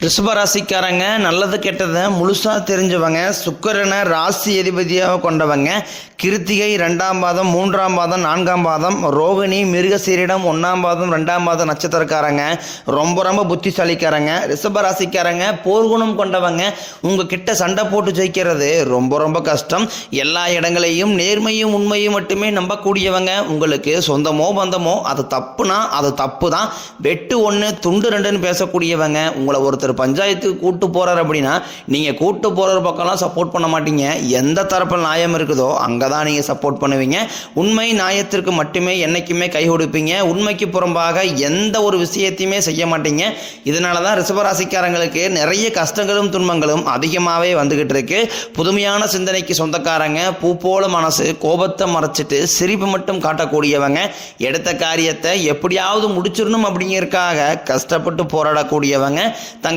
ரிஷபராசிக்காரங்க நல்லது கெட்டதை முழுசாக தெரிஞ்சவங்க சுக்கரனை ராசி அதிபதியாக கொண்டவங்க கிருத்திகை ரெண்டாம் பாதம் மூன்றாம் பாதம் நான்காம் பாதம் ரோகிணி மிருகசீரிடம் ஒன்றாம் பாதம் ரெண்டாம் பாதம் நட்சத்திரக்காரங்க ரொம்ப ரொம்ப புத்திசாலிக்காரங்க ரிஷபராசிக்காரங்க போர்க்குணம் கொண்டவங்க உங்கள் கிட்ட சண்டை போட்டு ஜெயிக்கிறது ரொம்ப ரொம்ப கஷ்டம். எல்லா இடங்களையும் நேர்மையும் உண்மையும் மட்டுமே நம்பக்கூடியவங்க உங்களுக்கு சொந்தமோ பந்தமோ அது தப்புனா அது தப்பு தான் வெட்டு ஒன்று துண்டு ரெண்டுன்னு பேசக்கூடியவங்க உங்களை ஒருத்தர் பஞ்சாயத்துக்கு கூட்டு போகிறார் அப்படின்னா நீங்கள் கூட்டு போகிற பக்கம்லாம் சப்போர்ட் பண்ண மாட்டீங்க. எந்த தரப்பில் நியாயம் இருக்குதோ அங்கே தான் நீங்கள் சப்போர்ட் பண்ணுவீங்க. உண்மை நியாயத்திற்கு மட்டுமே என்றைக்குமே கை கொடுப்பீங்க. உண்மைக்கு புறம்பாக எந்த ஒரு விஷயத்தையுமே செய்ய மாட்டீங்க. இதனால தான் ரிஷபராசிக்காரங்களுக்கு நிறைய கஷ்டங்களும் துன்பங்களும் அதிகமாகவே வந்துக்கிட்டு இருக்கு. புதுமையான சிந்தனைக்கு சொந்தக்காரங்க பூ போல மனசு கோபத்தை மறைச்சிட்டு சிரிப்பு மட்டும் காட்டக்கூடியவங்க எடுத்த காரியத்தை எப்படியாவது முடிச்சிடணும் அப்படிங்கிறதுக்காக கஷ்டப்பட்டு போராடக்கூடியவங்க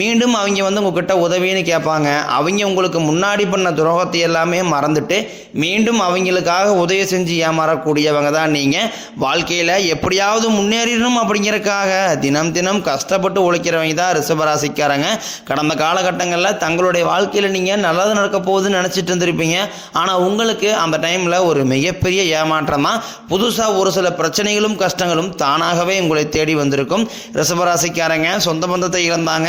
மீண்டும் அவங்க வந்து உங்ககிட்ட உதவின்னு கேட்பாங்க. அவங்க உங்களுக்கு முன்னாடி பண்ண துரோகத்தை எல்லாமே மறந்துட்டு மீண்டும் அவங்களுக்காக உதவி செஞ்சு ஏமாறக்கூடியவங்க தான் நீங்கள் வாழ்க்கையில் எப்படியாவது முன்னேறிடணும் அப்படிங்கிறதுக்காக தினம் தினம் கஷ்டப்பட்டு உழைக்கிறவங்க தான் ரிஷபராசிக்காரங்க. கடந்த காலகட்டங்களில் தங்களுடைய வாழ்க்கையில் நீங்கள் நல்லது நடக்க போகுதுன்னு நினச்சிட்டு இருந்திருப்பீங்க. ஆனால் உங்களுக்கு அந்த டைமில் ஒரு மிகப்பெரிய ஏமாற்றம் தான் புதுசாக ஒரு சில பிரச்சனைகளும் கஷ்டங்களும் தானாகவே உங்களை தேடி வந்திருக்கும். ரிஷபராசிக்காரங்க சொந்த பந்தத்தை இழந்தாங்க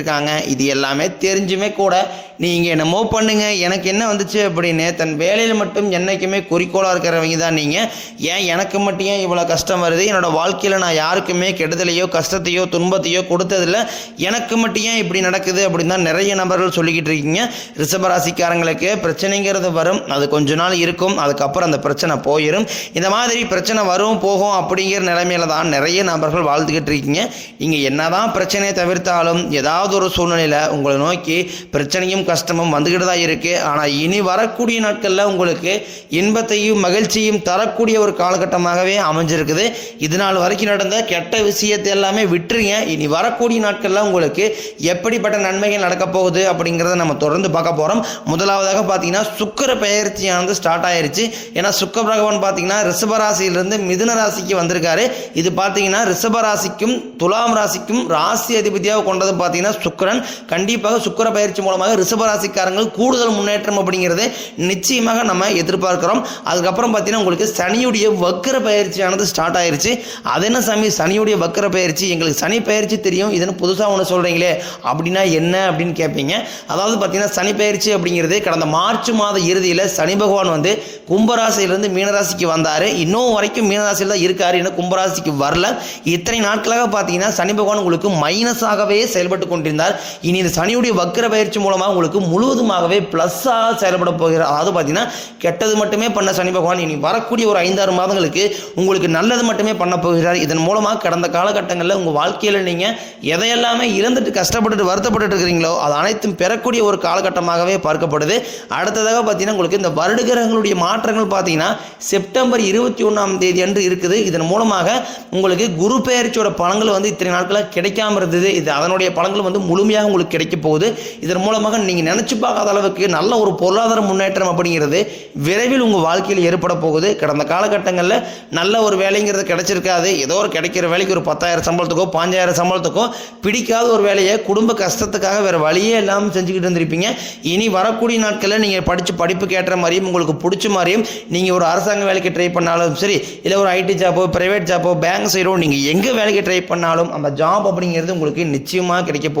இருக்காங்க. இது எல்லாமே தெரிஞ்சுமே கூட நீங்கள் என்னமோ பண்ணுங்க. எனக்கு என்ன வந்துச்சு அப்படின்னு தன் வேலையில் மட்டும் என்றைக்குமே குறிக்கோளாக இருக்கிறவங்க தான் நீங்கள் ஏன் எனக்கு மட்டும் ஏன் இவ்வளோ கஷ்டம் வருது? என்னோட வாழ்க்கையில் நான் யாருக்குமே கெடுதலையோ கஷ்டத்தையோ துன்பத்தையோ கொடுத்ததில்ல. எனக்கு மட்டும் ஏன் இப்படி நடக்குது அப்படின்னு தான் நிறைய நபர்கள் சொல்லிக்கிட்டு இருக்கீங்க. ரிஷபராசிக்காரங்களுக்கு பிரச்சனைங்கிறது வரும். அது கொஞ்ச நாள் இருக்கும். அதுக்கப்புறம் அந்த பிரச்சனை போயிடும் இந்த மாதிரி பிரச்சனை வரும் போகும் அப்படிங்கிற நிலைமையில தான் நிறைய நபர்கள் வாழ்ந்துக்கிட்டு இருக்கீங்க. நீங்கள் என்னதான் பிரச்சனையை தவிர்த்தாலும் ஏதாவது ஒரு சூழ்நிலையில் உங்களை நோக்கி பிரச்சனையும் கஷ்டமும் வந்துக்கிட்டு தான் இருக்குது ஆனால் இனி வரக்கூடிய நாட்களில் உங்களுக்கு இன்பத்தையும் மகிழ்ச்சியும் தரக்கூடிய ஒரு காலகட்டமாகவே அமைஞ்சிருக்குது. இது நாள் வரைக்கும் நடந்த கெட்ட விஷயத்தை எல்லாமே விட்டுருங்க. இனி வரக்கூடிய நாட்களில் உங்களுக்கு எப்படிப்பட்ட நன்மைகள் நடக்க போகுது அப்படிங்கிறத நம்ம தொடர்ந்து பார்க்க போகிறோம் முதலாவதாக பார்த்தீங்கன்னா சுக்கர பெயர்ச்சியானது ஸ்டார்ட் ஆயிருச்சு. ஏன்னா சுக்க பகவான் பார்த்தீங்கன்னா ரிஷபராசியிலிருந்து மிதுன ராசிக்கு வந்திருக்காரு. இது பார்த்தீங்கன்னா ரிஷபராசிக்கும் துலாம் ராசிக்கும் ராசி அதிபதியாக கொண்டது பார்த்தீங்கன்னா சுக்கிரன் கண்டிப்பாக சுக்கிர பயிற்சி மூலமாக ரிஷபராசிக்காரங்கள் கூடுதல் முன்னேற்றம் அப்படிங்கிறது நிச்சயமாக நம்ம எதிர்பார்க்கிறோம். அதுக்கப்புறம் பார்த்தீங்கன்னா உங்களுக்கு சனியுடைய வக்கர பயிற்சியானது ஸ்டார்ட் ஆயிருச்சு. அது என்ன சாமி? சனியுடைய வக்கர பயிற்சி. எங்களுக்கு சனி பயிற்சி தெரியும். இதுன்னு புதுசாக ஒன்று சொல்கிறீங்களே அப்படின்னா என்ன அப்படின்னு கேட்பீங்க அதாவது பார்த்தீங்கன்னா சனி பயிற்சி அப்படிங்கிறது கடந்த மார்ச் மாத இறுதியில் சனி பகவான் வந்து கும்பராசியிலிருந்து மீனராசிக்கு வந்தார். இன்னும் வரைக்கும் மீனராசியில் தான் இருக்கார். இன்னும் கும்பராசிக்கு வரல. இத்தனை நாட்களாக பார்த்தீங்கன்னா சனி பகவான் உங்களுக்கு மைனஸாகவே செயல்பட்டு கொண்டிருந்தார். இனி இந்த சனியுடைய வக்கர பயிற்சி மூலமாக உங்களுக்கு முழுவதுமாகவே ப்ளஸ்ஸாக செயல்பட போகிறார் அதாவது பார்த்தீங்கன்னா கெட்டது மட்டுமே பண்ண சனி பகவான். இனி வரக்கூடிய ஒரு ஐந்தாறு மாதங்களுக்கு உங்களுக்கு நல்லது மட்டுமே பண்ண போகிறார். இதன் மூலமாக கடந்த காலகட்டங்களில் உங்கள் வாழ்க்கையில் நீங்கள் எதையெல்லாமே இழந்துட்டு கஷ்டப்பட்டுட்டு வருத்தப்பட்டு இருக்கிறீங்களோ அது அனைத்தும் பெறக்கூடிய ஒரு காலகட்டமாகவே பார்க்கப்படுது. அடுத்ததாக பார்த்தீங்கன்னா உங்களுக்கு இந்த வருடகிரகங்களுடைய மாற்றங்கள் பார்த்தீங்கன்னா செப்டம்பர் இருபத்தி ஒன்றாம் தேதி அன்று இருக்குது. இதன் மூலமாக உங்களுக்கு குரு பெயர்ச்சியோட பலன்கள் வந்து இத்தனை நாட்களாக கிடைக்காம இருந்தது. இது அதனுடைய பலன்கள் வந்து முழுமையாக உங்களுக்கு கிடைக்க போகுது. இதன் மூலமாக நீங்கள் நினச்சி பார்க்காத அளவுக்கு நல்ல ஒரு பொருளாதார முன்னேற்றம் அப்படிங்கிறது விரைவில் உங்கள் வாழ்க்கையில் ஏற்பட போகுது. கடந்த காலகட்டங்களில் நல்ல ஒரு வேலைங்கிறது கிடைச்சிருக்காது. ஏதோ ஒரு கிடைக்கிற வேலைக்கு ஒரு பத்தாயிரம் சம்பளத்துக்கோ பாஞ்சாயிரம் சம்பளத்துக்கோ பிடிக்காத ஒரு வேலையை குடும்ப கஷ்டத்துக்காக வேறு வழியே இல்லாமல் செஞ்சுக்கிட்டு இருந்திருப்பீங்க. இனி வரக்கூடிய நாட்களில் நீங்கள் படித்து படிப்புக்கு ஏற்ற மாதிரியும் உங்களுக்கு பிடிச்ச மாதிரியும் நீங்கள் ஒரு அரசாங்க வேலைக்கு ட்ரை பண்ணாலும் சரி இல்லை ஒரு ஐடி ஜாப்போ ப்ரைவேட் ஜாப்போ பேங்க் சைடோ நீங்கள் எங்கே வேலைக்கு ட்ரை பண்ணாலும் அந்த ஜாப் அப்படிங்கிறது உங்களுக்கு நிச்சயமாக கிடைக்க போகுது.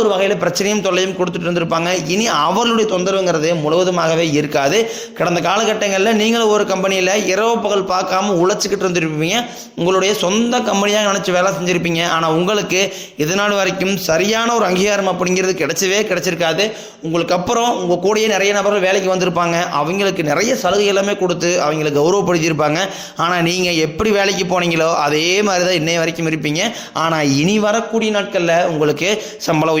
ஒரு வகையில் பிரச்சனையும் தொல்லையும் கொடுத்துட்டு இருந்திருப்பாங்க. இனி அவர்களுடைய தொந்தரவுங்கிறது முழுவதுமாகவே இருக்காது. கடந்த காலகட்டங்களில் நீங்களும் ஒரு கம்பெனியில் இரவு பகல் பார்க்காம உழைச்சிக்கிட்டு இருந்திருப்பீங்க. உங்களுடைய சொந்த கம்பெனியாக நினச்சி வேலை செஞ்சுருப்பீங்க. ஆனால் உங்களுக்கு இதனால் வரைக்கும் சரியான ஒரு அங்கீகாரம் அப்படிங்கிறது கிடைச்சவே கிடைச்சிருக்காது. உங்களுக்கு அப்புறம் உங்கள் கூடயே நிறைய நபர்கள் வேலைக்கு வந்திருப்பாங்க. அவங்களுக்கு நிறைய சலுகை எல்லாமே கொடுத்து அவங்களை கௌரவப்படுத்தியிருப்பாங்க. ஆனால் நீங்கள் எப்படி வேலைக்கு போனீங்களோ அதே மாதிரி தான் இன்னைய வரைக்கும் இருப்பீங்க. ஆனால் இனி வரக்கூடிய நாட்களில் உங்களுக்கு சம்பளம்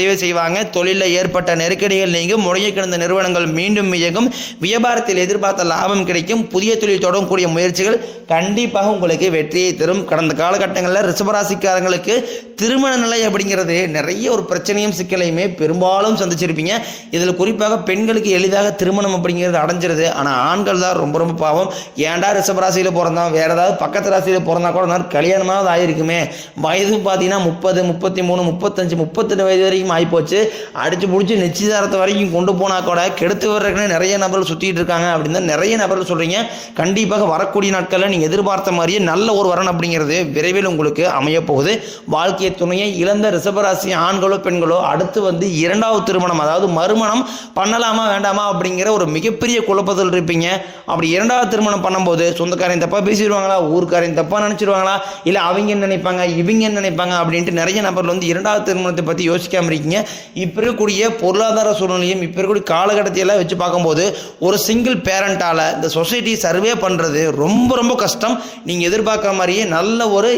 செய்வாங்க. தொழிலில் ஏற்பட்ட நெருக்கடிகள் நீங்கும். முடங்கி கிடந்த நிறுவனங்கள் மீண்டும் இயங்கும் வியாபாரத்தில் எதிர்பார்த்த லாபம் கிடைக்கும். புதிய தொழில் தொடங்கக்கூடிய முயற்சிகள் கண்டிப்பாக உங்களுக்கு வெற்றியை தரும். கடந்த காலகட்டங்களில் ரிஷபராசிக்காரங்களுக்கு திருமண நிலை அப்படிங்கிறது நிறைய ஒரு பிரச்சனையும் சிக்கலையுமே பெரும்பாலும் சந்திச்சிருப்பீங்க. இதில் குறிப்பாக பெண்களுக்கு எளிதாக திருமணம் அப்படிங்கிறது அடைஞ்சிருது. ஆனால் ஆண்கள் தான் ரொம்ப ரொம்ப பாவம். ஏன்டா ரிஷபராசியில் பிறந்தோம் வேறு ஏதாவது பக்கத்து ராசியில் பிறந்தா கூட நான் கல்யாணமாவது ஆயிருக்குமே. வயது பார்த்தீங்கன்னா முப்பது முப்பத்தி மூணு முப்பத்தஞ்சு முப்பத்தெட்டு வயது வரைக்கும் ஆகிப்போச்சு அடித்து பிடிச்சி நிச்சயதாரத்தை வரைக்கும் கொண்டு போனால் கூட கெடுத்து வர்றதுக்குன்னு நிறைய நபர்கள் சுற்றிட்டு இருக்காங்க அப்படின்னு தான் நிறைய நபர்கள் சொல்கிறீங்க கண்டிப்பாக வரக்கூடிய நாட்களில் நீங்கள் எதிர்பார்த்த மாதிரியே நல்ல ஒரு வரன் அப்படிங்கிறது விரைவில் உங்களுக்கு அமையப்போகுது வாழ்க்கை துணையை இழந்த ரிசபராசி ஆண்களோ பெண்களோ அடுத்து வந்து இரண்டாவது திருமணம் அதாவது மறுமணம் பண்ணலாமா வேண்டாமா அப்படிங்கிற ஒரு மிகப்பெரிய குழப்பத்தில் இருப்பீங்க. அப்படி இரண்டாவது திருமணம் பண்ணும்போது சொந்தக்காரன் தப்பாக பேசிடுவாங்களா ஊருக்காரன் தப்பாக நினச்சிடுவாங்களா இல்லை அவங்க என்ன நினைப்பாங்க இவங்க என்ன நினைப்பாங்க அப்படின்ட்டு நிறைய நபர்கள் வந்து இரண்டாவது திருமணத்தை பற்றி யோசிக்காம இருக்கீங்க இப்போ இருக்கக்கூடிய பொருளாதார சூழ்நிலையும் இப்போ இருக்கக்கூடிய காலகட்டத்தையெல்லாம் வச்சு பார்க்கும்போது ஒரு சிங்கிள் பேரண்டால் இந்த சொசைட்டி சர்வே பண்ணுறது ரொம்ப ரொம்ப கஷ்டம். நீங்கள் எதிர்பார்க்குற மாதிரியே நல்ல ஒரு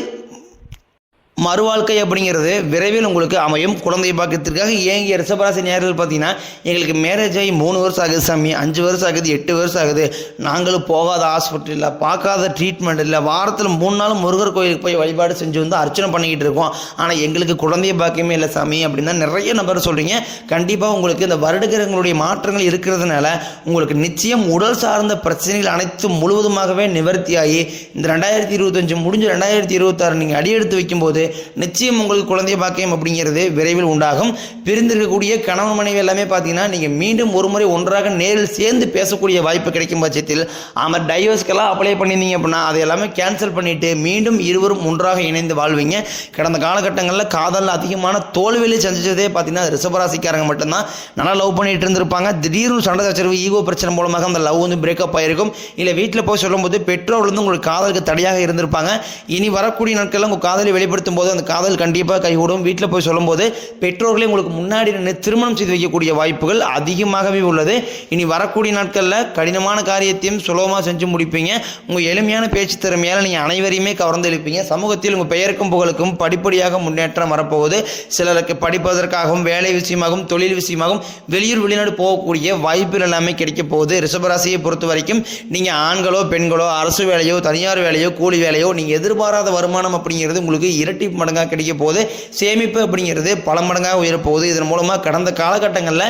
மறுவாழ்க்கை அப்படிங்கிறது விரைவில் உங்களுக்கு அமையும். குழந்தை பாக்கியத்திற்காக ஏங்கிய ரிஷபராசி நேரில் பார்த்தீங்கன்னா எங்களுக்கு மேரேஜ் ஆகி மூணு வருஷம் ஆகுது சாமி அஞ்சு வருஷம் ஆகுது எட்டு வருஷம் ஆகுது. நாங்களும் போகாத ஹாஸ்பிட்டல் இல்லை பார்க்காத ட்ரீட்மெண்ட் இல்லை வாரத்தில் மூணு நாள் முருகர் கோயிலுக்கு போய் வழிபாடு செஞ்சு வந்து அர்ச்சனை பண்ணிக்கிட்டு இருக்கோம். ஆனால் எங்களுக்கு குழந்தைய பாக்கியமே இல்லை சாமி அப்படின்னு தான் நிறைய நபர் சொல்கிறீங்க கண்டிப்பாக உங்களுக்கு இந்த வருடகிரகங்களுடைய மாற்றங்கள் இருக்கிறதுனால உங்களுக்கு நிச்சயம் உடல் சார்ந்த பிரச்சனைகள் அனைத்தும் முழுவதுமாகவே நிவர்த்தியாகி இந்த ரெண்டாயிரத்தி இருபத்தஞ்சு முடிஞ்சு ரெண்டாயிரத்தி இருபத்தாறு நீங்கள் அடியெடுத்து வைக்கும்போது நிச்சயம் உங்களுக்கு குழந்தை பாக்கியம் அப்படிங்கிறது விரைவில் உண்டாகும். பிரிந்திருக்கக்கூடிய கணவன் மனைவி எல்லாமே பார்த்தீங்கன்னா நீங்கள் மீண்டும் ஒரு முறை ஒன்றாக நேரில் சேர்ந்து பேசக்கூடிய வாய்ப்பு கிடைக்கும் பட்சத்தில் ஆமாம் டைவர்ஸ்க்கெல்லாம் அப்ளை பண்ணியிருந்தீங்க அப்படின்னா அதை எல்லாமே கேன்சல் பண்ணிவிட்டு மீண்டும் இருவரும் ஒன்றாக இணைந்து வாழ்வீங்க. கடந்த காலகட்டங்களில் காதலில் அதிகமான தோல்வியிலே சந்திச்சதே பார்த்தீங்கன்னா ரிசபராசிக்காரங்க மட்டும்தான். நல்லா லவ் பண்ணிட்டு இருந்திருப்பாங்க. திடீர்னு சண்டை சச்சரவு ஈகோ பிரச்சனை மூலமாக அந்த லவ் வந்து பிரேக்கப் ஆயிருக்கும். இல்லை வீட்டில் போய் சொல்லும்போது பெற்றோர் வந்து உங்களுக்கு காதலுக்கு தடையாக இருந்திருப்பாங்க. இனி வரக்கூடிய நாட்களில் உங்கள் காதலை வெளிப்படுத்தும் போது அந்த காதல் கண்டிப்பாக கைகூடும். வீட்டில் போய் சொல்லும்போது பெற்றோர்களே உங்களுக்கு முன்னாடி நின்று திருமணம் செய்து வைக்கக்கூடிய வாய்ப்புகள் அதிகமாகவே உள்ளது. இனி வரக்கூடிய நாட்களில் கடினமான காரியத்தையும் சுலபமாக செஞ்சு முடிப்பீங்க. உங்கள் எளிமையான பேச்சு திறமையால் நீங்கள் அனைவரையுமே கவர்ந்து எழுப்பீங்க. சமூகத்தில் உங்கள் பெயருக்கும் புகழுக்கும் படிப்படியாக முன்னேற்றம் வரப்போகுது. சிலருக்கு படிப்பதற்காகவும் வேலை விஷயமாகவும் தொழில் விஷயமாகவும் வெளியூர் வெளிநாடு போகக்கூடிய வாய்ப்புகள் எல்லாமே கிடைக்க போகுது. ரிஷபராசியை பொறுத்த வரைக்கும் நீங்கள் ஆண்களோ பெண்களோ அரசு வேலையோ தனியார் வேலையோ கூலி வேலையோ நீங்கள் எதிர்பாராத வருமானம் அப்படிங்கிறது உங்களுக்கு இரட்டி மடங்காக கிடைக்க போகுது. சேமிப்பு அப்படிங்கிறது பல மடங்காக உயரப்போகுது. இதன் மூலமாக கடந்த காலகட்டங்களில்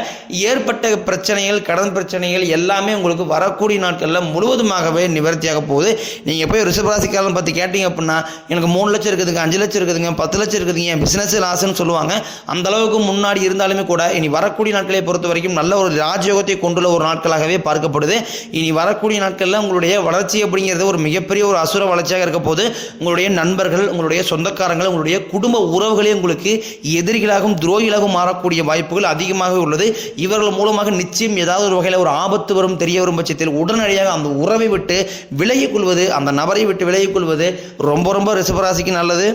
ஏற்பட்ட பிரச்சனைகள் கடன் பிரச்சனைகள் எல்லாமே உங்களுக்கு வரக்கூடிய நாட்களில் முழுவதுமாகவே நிவர்த்தியாக போகுது. நீங்கள் போய் ரிஷபராசிக்காரன் பற்றி கேட்டீங்க அப்படின்னா எனக்கு மூணு லட்சம் இருக்குதுங்க அஞ்சு லட்சம் இருக்குதுங்க பத்து லட்சம் இருக்குதுங்க பிஸ்னஸ் லாஸ்ன்னு சொல்லுவாங்க. அந்த அளவுக்கு முன்னாடி இருந்தாலுமே கூட இனி வரக்கூடிய நாட்களை பொறுத்த வரைக்கும் நல்ல ஒரு ராஜயோகத்தை கொண்டுள்ள ஒரு நாட்களாகவே பார்க்கப்படுது. இனி வரக்கூடிய நாட்களில் உங்களுடைய வளர்ச்சி அப்படிங்கிறது ஒரு மிகப்பெரிய ஒரு அசுர வளர்ச்சியாக இருக்க போது உங்களுடைய நண்பர்கள் உங்களுடைய சொந்தக்காரங்கள் உங்களுடைய குடும்ப உறவுகளே உங்களுக்கு எதிரிகளாகவும் துரோகிகளாகவும் மாறக்கூடிய வாய்ப்புகள் அதிகமாக உள்ளது. இவர்கள் மூலமாக நிச்சயம் ஏதாவது ஒரு வகையில் ஒரு ஆபத்து வரும் தெரிய வரும் பட்சத்தில் உடனடியாக அந்த உறவை விட்டு விலகிக் கொள்வது அந்த நபரை விட்டு விலகிக் கொள்வது ரொம்ப ரொம்ப ரிசபராசிக்கு நல்லது.